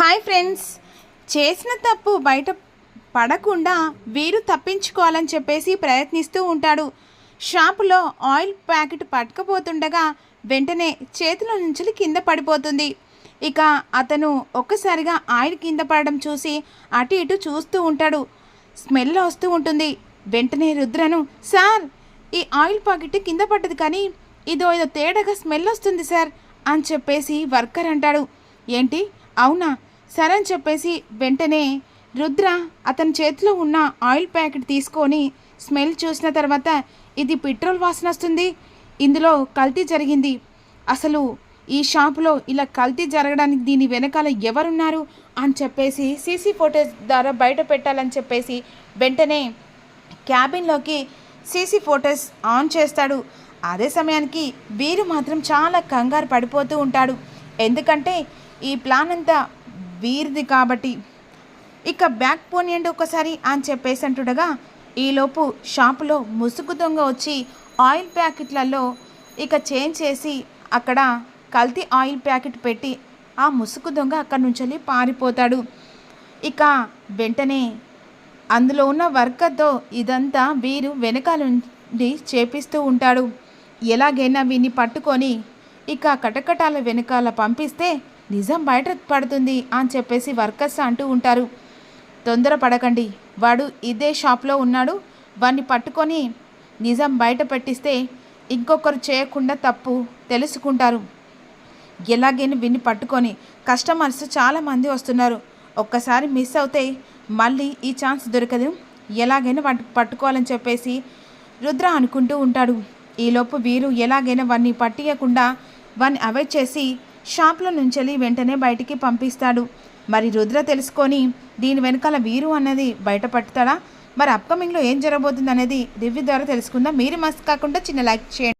Hi friends. చేసిన తప్పు బయట పడకుండా వీరు తప్పించుకోవాలని చెప్పేసి ప్రయత్నిస్తూ ఉంటాడు. షాపులో ఆయిల్ ప్యాకెట్ పట్టుకుపోతుండగా వెంటనే చేతుల నుంచి కింద పడిపోతుంది. ఇక అతను ఒక్కసారిగా ఆయిల్ కింద పడడం చూసి అటు ఇటు చూస్తూ ఉంటాడు. స్మెల్ వస్తూ ఉంటుంది. వెంటనే రుద్రను సార్ ఈ ఆయిల్ ప్యాకెట్ కింద పడ్డది కానీ ఇదో ఏదో తేడాగా స్మెల్ వస్తుంది సార్ అని చెప్పేసి వర్కర్ అంటాడు. ఏంటి? అవునా? సరే అని చెప్పేసి వెంటనే రుద్ర అతని చేతిలో ఉన్న ఆయిల్ ప్యాకెట్ తీసుకొని స్మెల్ చూసిన తర్వాత ఇది పెట్రోల్ వాసన వస్తుంది. ఇందులో కల్తీ జరిగింది. అసలు ఈ షాపులో ఇలా కల్తీ జరగడానికి దీని వెనకాల ఎవరున్నారు అని చెప్పేసి సీసీ ఫోటోస్ ద్వారా బయట పెట్టాలని చెప్పేసి వెంటనే క్యాబిన్లోకి సీసీ ఫోటోస్ ఆన్ చేస్తాడు. అదే సమయానికి వీరు మాత్రం చాలా కంగారు పడిపోతూ ఉంటాడు. ఎందుకంటే ఈ ప్లాన్ అంతా వీరిది కాబట్టి. ఇక బ్యాక్ పోనీయండి ఒకసారి అని చెప్పేసి అంటుండగా ఈలోపు షాపులో ముసుగు దొంగ వచ్చి ఆయిల్ ప్యాకెట్లలో ఇక చేంజ్ చేసి అక్కడ కల్తీ ఆయిల్ ప్యాకెట్ పెట్టి ఆ ముసుగు దొంగ అక్కడి నుంచి పారిపోతాడు. ఇక వెంటనే అందులో ఉన్న వర్కర్తో ఇదంతా వీరు వెనకాల నుండి చేపిస్తూ ఉంటాడు. ఎలాగైనా వీన్ని పట్టుకొని ఇక కటకటాల వెనకాల పంపిస్తే నిజం బయట పడుతుంది అని చెప్పేసి వర్కర్స్ అంటూ ఉంటారు. తొందర పడకండి. వాడు ఇదే షాప్లో ఉన్నాడు. వాడిని పట్టుకొని నిజం బయట పెట్టిస్తే ఇంకొకరు చేయకుండా తప్పు తెలుసుకుంటారు. ఎలాగైనా విన్ని పట్టుకొని కస్టమర్స్ చాలామంది వస్తున్నారు. ఒక్కసారి మిస్ అవుతే మళ్ళీ ఈ ఛాన్స్ దొరకదు. ఎలాగైనా వాటి పట్టుకోవాలని చెప్పేసి రుద్ర అనుకుంటూ ఉంటాడు. ఈలోపు వీరు ఎలాగైనా వాడిని పట్టియకుండా వాడిని అవాయిడ్ చేసి షాప్లో నుంచి వెంటనే బయటికి పంపిస్తాడు. మరి రుద్ర తెలుసుకొని దీని వెనకాల వీరు అన్నది బయట మరి అప్కమింగ్లో ఏం జరగబోతుంది అనేది రివ్యూ ద్వారా తెలుసుకుందాం. మీరు మస్తు కాకుండా చిన్న లైక్ చేయండి.